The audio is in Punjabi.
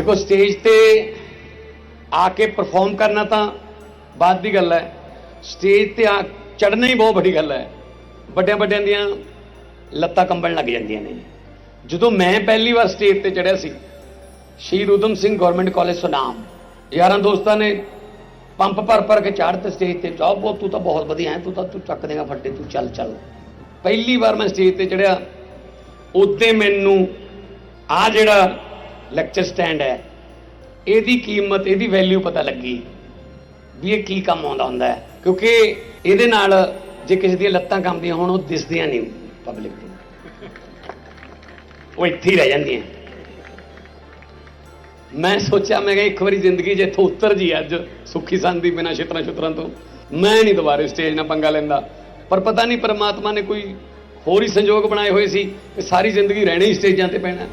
ਦੇਖੋ ਸਟੇਜ ਤੇ ਆ ਕੇ ਪਰਫਾਰਮ ਕਰਨਾ ਤਾਂ ਬਾਅਦ ਦੀ ਗੱਲ ਹੈ। ਸਟੇਜ ਤੇ ਆ ਚੜਨਾ ਹੀ ਬਹੁਤ ਵੱਡੀ ਗੱਲ ਹੈ। ਵੱਡਿਆਂ ਵੱਡਿਆਂ ਦੀਆਂ ਲੱਤਾਂ ਕੰਬਣ ਲੱਗ ਜਾਂਦੀਆਂ ਨੇ। ਜਦੋਂ ਮੈਂ ਪਹਿਲੀ ਵਾਰ ਸਟੇਜ ਤੇ ਚੜਿਆ ਸੀ ਸ਼ਹੀਦ ਊਧਮ ਸਿੰਘ ਗਵਰਨਮੈਂਟ ਕਾਲਜ ਸੁਨਾਮ ਯਾਰਾਂ ਦੋਸਤਾਂ ਨੇ ਪੰਪ ਭਰ ਭਰ ਕੇ ਚਾੜ ਤੇ ਸਟੇਜ ਤੇ ਚਾਹ ਬਹੁਤ, ਤੂੰ ਤਾਂ ਬਹੁਤ ਵਧੀਆ ਹੈ, ਤੂੰ ਤਾਂ, ਤੂੰ ਚੱਕ ਦੇਗਾ ਫੱਟੇ, ਤੂੰ ਚੱਲ ਚੱਲ। ਪਹਿਲੀ ਵਾਰ ਮੈਂ ਸਟੇਜ ਤੇ ਚੜਿਆ ਉੱਤੇ ਮੈਨੂੰ ਆ ਜਿਹੜਾ ਲੈਕਚਰ ਸਟੈਂਡ ਹੈ। ਇਹਦੀ ਕੀਮਤ, ਇਹਦੀ ਵੈਲਿਊ ਪਤਾ ਲੱਗੀ ਵੀ ਇਹ ਕੀ ਕੰਮ ਆਉਂਦਾ ਹੁੰਦਾ ਹੈ। ਕਿਉਂਕਿ ਇਹਦੇ ਨਾਲ ਜੇ ਕਿਸੇ ਦੀਆਂ ਲੱਤਾਂ ਕੰਬਦੀਆਂ ਹੋਣ, ਉਹ ਦਿਸਦੀਆਂ ਨਹੀਂ ਪਬਲਿਕ ਨੂੰ ਉਹ ਇੱਥੇ ਹੀ ਰਹਿ ਜਾਂਦੀਆਂ। ਮੈਂ ਸੋਚਿਆ, ਮੈਂ ਕਿਹਾ ਇੱਕ ਵਾਰੀ ਜ਼ਿੰਦਗੀ ਜੇ ਇੱਥੋਂ ਉੱਤਰ ਜੀ ਅੱਜ ਸੁੱਖੀ ਸੰਦੀ ਬਿਨਾਂ ਛਿਤਰਾਂ ਛੁਤਰਾਂ ਤੋਂ। ਮੈਂ ਨਹੀਂ ਦੁਬਾਰੇ ਸਟੇਜ ਨਾਲ ਪੰਗਾ ਲੈਂਦਾ। ਪਰ ਪਤਾ ਨਹੀਂ ਪਰਮਾਤਮਾ ਨੇ ਕੋਈ ਹੋਰ ਹੀ ਸੰਜੋਗ ਬਣਾਏ ਹੋਏ ਸੀ ਕਿ ਸਾਰੀ ਜ਼ਿੰਦਗੀ ਰਹਿਣਾ ਹੀ ਸਟੇਜਾਂ ਤੇ ਪੈਣਾ।